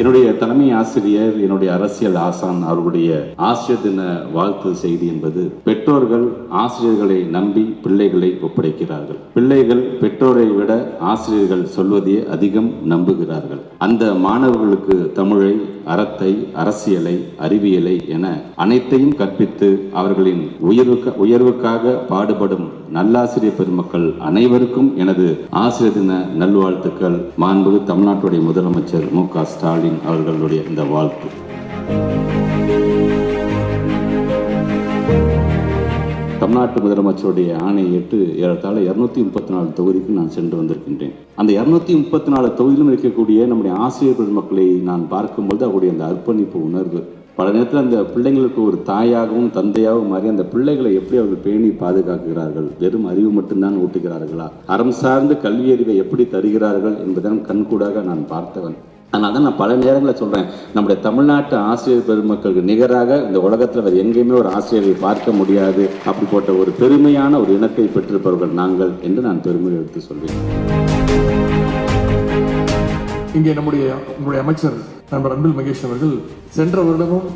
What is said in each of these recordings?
என்னுடைய தலைமை ஆசிரியர் என்னுடைய அரசியல் ஆசான் அவருடைய ஆசிரியர் தின வாழ்த்து செய்தி என்பது பெற்றோர்கள் ஆசிரியர்களை நம்பி பிள்ளைகளை ஒப்படைக்கிறார்கள். பிள்ளைகள் பெற்றோரை விட ஆசிரியர்கள் சொல்வதையே அதிகம் நம்புகிறார்கள். அந்த மாணவர்களுக்கு தமிழை அறத்தை அரசியலை அறிவியலை என அனைத்தையும் கற்பித்து அவர்களின் உயர்வுக்க உயர்வுக்காக பாடுபடும் நல்லாசிரியர் பெருமக்கள் அனைவருக்கும் எனது ஆசிரியர் தின நல்வாழ்த்துக்கள். மாண்பு தமிழ்நாட்டுடைய முதலமைச்சர் மு க ஸ்டாலின் அவர்களுடைய இந்த வாழ்த்து தமிழ்நாட்டு முதலமைச்சருடைய ஆணையை ஏறத்தாழ இருநூத்தி முப்பத்தி நாலு தொகுதிக்கு நான் சென்று வந்திருக்கின்றேன். அந்த இருநூத்தி முப்பத்தி நாலு தொகுதியிலும் இருக்கக்கூடிய நம்முடைய ஆசிரியர் பெருமக்களை நான் பார்க்கும்போது அவருடைய அந்த அர்ப்பணிப்பு உணர்வு பல நேரத்தில் அந்த பிள்ளைங்களுக்கு ஒரு தாயாகவும் தந்தையாகவும் மாறி அந்த பிள்ளைகளை எப்படி அவர்கள் பேணி பாதுகாக்கிறார்கள் வெறும் அறிவு மட்டும்தான் ஊட்டுகிறார்களா? அறம் சார்ந்த கல்வி அறிவை எப்படி தருகிறார்கள் என்பதை கண்கூடாக நான் பார்த்தவன். அதனால தான் நான் பல நேரங்களில் சொல்கிறேன் நம்முடைய தமிழ்நாட்டு ஆசிரியர் பெருமக்களுக்கு நிகராக இந்த உலகத்தில் வேறு எங்கேயுமே ஒரு ஆசிரியரை பார்க்க முடியாது. அப்படிப்பட்ட ஒரு பெருமையான ஒரு இனத்தை பெற்றிருப்பவர்கள் நாங்கள் என்று நான் பெருமை எடுத்து சொல்வேன். இங்கே நம்முடைய நம்முடைய அமைச்சர் நண்பர் அன்பில் மகேஷ் அவர்கள் சென்ற வருடமும்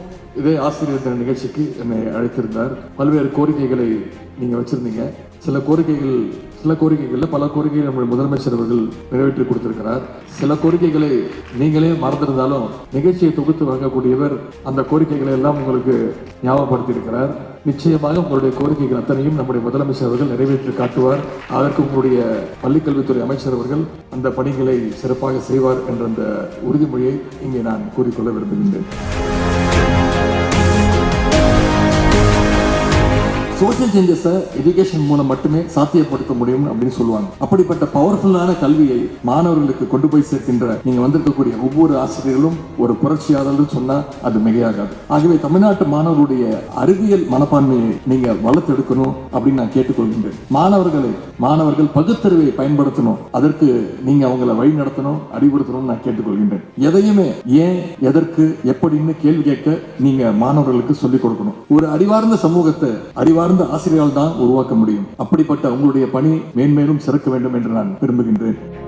இதே ஆசிரியர் தின நிகழ்ச்சிக்கு என்னை அழைத்திருந்தார். பல்வேறு கோரிக்கைகளை நீங்கள் வச்சிருந்தீங்க. சில கோரிக்கைகள் சில கோரிக்கைகளில் பல கோரிக்கைகள் நம்முடைய முதலமைச்சர் அவர்கள் நிறைவேற்றி கொடுத்திருக்கிறார். சில கோரிக்கைகளை நீங்களே மறந்திருந்தாலும் நிகழ்ச்சியை தொகுத்து வழங்கக்கூடியவர் அந்த கோரிக்கைகளை எல்லாம் உங்களுக்கு ஞாபகப்படுத்தியிருக்கிறார். நிச்சயமாக உங்களுடைய கோரிக்கைகள் அத்தனையும் நம்முடைய முதலமைச்சர் அவர்கள் நிறைவேற்றி காட்டுவார். அதற்கு உங்களுடைய பள்ளிக்கல்வித்துறை அமைச்சர் அவர்கள் அந்த பணிகளை சிறப்பாக செய்வார் என்ற அந்த உறுதிமொழியை இங்கே நான் கூறிக்கொள்ள விரும்புகின்றேன். சோசியல் சேஞ்சஸை எஜுகேஷன் மூலம் மட்டுமே சாத்தியப்படுத்த முடியும் அப்படின்னு சொல்லுவாங்க. அப்படிப்பட்ட பவர்ஃபுல்லான கல்வியை மாணவர்களுக்கு கொண்டு போய் சேர்க்கின்ற நீங்க வந்திருக்கக்கூடிய ஒவ்வொரு ஆசிரியர்களும் ஒரு புரட்சியாளர்கள் சொன்னா அது மிகையாகாது. ஆகவே தமிழ்நாட்டு மாணவர்களுடைய அறிவியல் மனப்பான்மையை நீங்க வளர்த்தெடுக்கணும் அப்படின்னு நான் கேட்டுக்கொள்கின்றேன். மாணவர்களை மாணவர்கள் பகுத்தறிவை பயன்படுத்தணும். அதற்கு நீங்க அவங்களை வழி நடத்தணும் அறிவுறுத்தணும் நான் கேட்டுக்கொள்கின்றேன். எதையுமே ஏன் எதற்கு எப்படின்னு கேள்வி கேட்க நீங்க மாணவர்களுக்கு சொல்லிக் கொடுக்கணும். ஒரு அறிவார்ந்த சமூகத்தை அறிவார்ந்த ஆசிரியரால் தான் உருவாக்க முடியும். அப்படிப்பட்ட உங்களுடைய பணி மேன்மேலும் சிறக்க வேண்டும் என்று நான் விரும்புகின்றேன்.